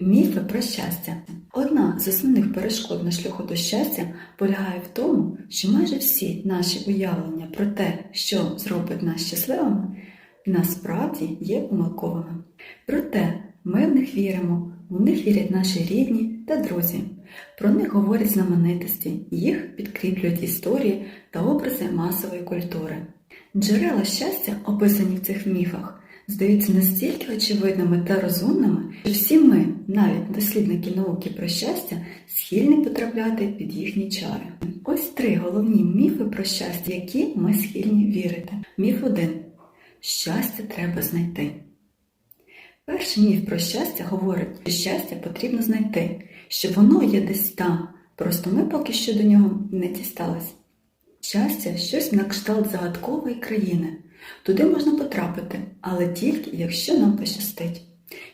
Міфи про щастя. Одна з основних перешкод на шляху до щастя полягає в тому, що майже всі наші уявлення про те, що зробить нас щасливими, насправді є помилковими. Проте ми в них віримо, у них вірять наші рідні та друзі. Про них говорять знаменитості, їх підкріплюють історії та образи масової культури. Джерела щастя, описані в цих міфах, здаються настільки очевидними та розумними, що всі ми, навіть дослідники науки про щастя, схильні потрапляти під їхні чари. Ось три головні міфи про щастя, які ми схильні вірити. Міф 1. Щастя треба знайти. Перший міф про щастя говорить, що щастя потрібно знайти, що воно є десь там, просто ми поки що до нього не дістались. Щастя щось на кшталт загадкової країни. Туди можна потрапити, але тільки якщо нам пощастить.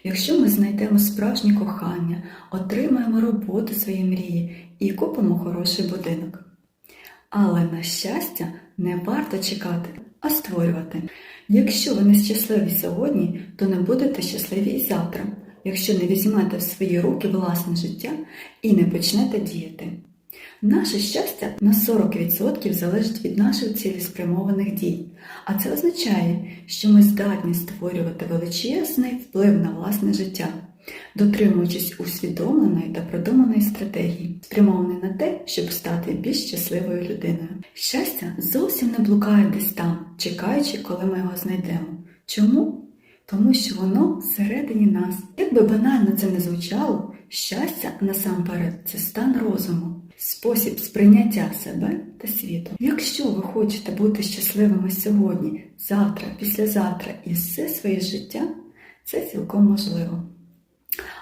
Якщо ми знайдемо справжнє кохання, отримаємо роботу своєї мрії і купимо хороший будинок. Але на щастя не варто чекати, а створювати. Якщо ви не щасливі сьогодні, то не будете щасливі і завтра, якщо не візьмете в свої руки власне життя і не почнете діяти. Наше щастя на 40% залежить від наших цілеспрямованих дій, а це означає, що ми здатні створювати величезний вплив на власне життя, дотримуючись усвідомленої та продуманої стратегії, спрямованої на те, щоб стати більш щасливою людиною. Щастя зовсім не блукає десь там, чекаючи, коли ми його знайдемо. Чому? Тому що воно всередині нас. Як би банально це не звучало, щастя насамперед це стан розуму, спосіб сприйняття себе та світу. Якщо ви хочете бути щасливими сьогодні, завтра, післязавтра і все своє життя, це цілком можливо.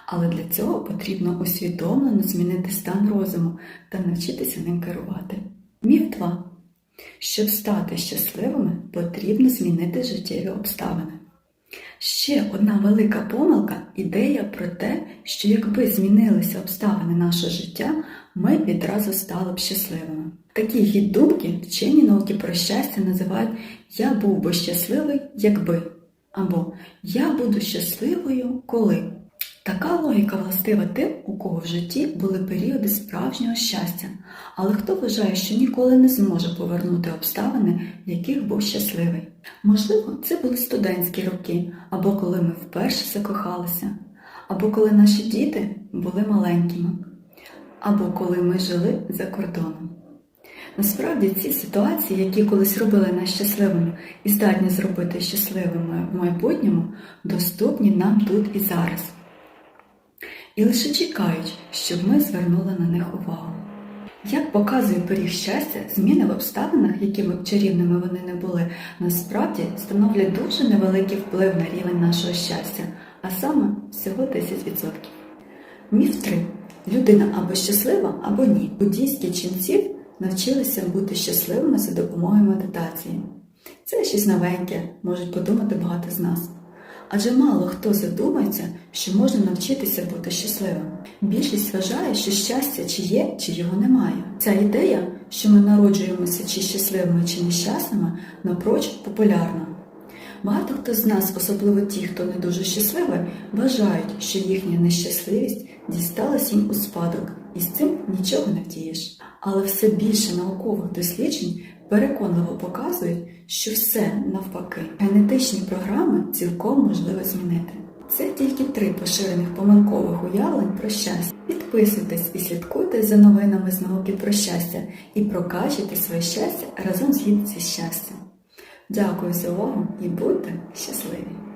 Але для цього потрібно усвідомлено змінити стан розуму та навчитися ним керувати. Міф 2. Щоб стати щасливими, потрібно змінити життєві обставини. Ще одна велика помилка ідея про те, що якби змінилися обставини нашого життя, ми відразу стали б щасливими. Такі хід думки вчені науки про щастя називають Я був би щасливий, якби або Я буду щасливою, коли. Така логіка властива тим, у кого в житті були періоди справжнього щастя, але хто вважає, що ніколи не зможе повернути обставини, в яких був щасливий. Можливо, це були студентські роки, або коли ми вперше закохалися, або коли наші діти були маленькими, або коли ми жили за кордоном. Насправді ці ситуації, які колись робили нас щасливими і здатні зробити щасливими в майбутньому, доступні нам тут і зараз і лише чекають, щоб ми звернули на них увагу. Як показує пиріг щастя, зміни в обставинах, якими б чарівними вони не були, насправді становлять дуже невеликий вплив на рівень нашого щастя, а саме всього 10%. Міф 3. Людина або щаслива, або ні. Буддійські ченці навчилися бути щасливими за допомогою медитації. Це щось новеньке, можуть подумати багато з нас. Адже мало хто задумається, що можна навчитися бути щасливим. Більшість вважає, що щастя чи є, чи його немає. Ця ідея, що ми народжуємося чи щасливими, чи нещасними, напрочуд популярна. Багато хто з нас, особливо ті, хто не дуже щасливий, вважають, що їхня нещасливість дісталась їм у спадок, і з цим нічого не втієш. Але все більше наукових досліджень переконливо показують, що все навпаки. Генетичні програми цілком можливо змінити. Це тільки три поширених помилкових уявлень про щастя. Підписуйтесь і слідкуйте за новинами з науки про щастя і прокачуйте своє щастя разом з гідністю щастя. Дякую за увагу і будьте щасливі!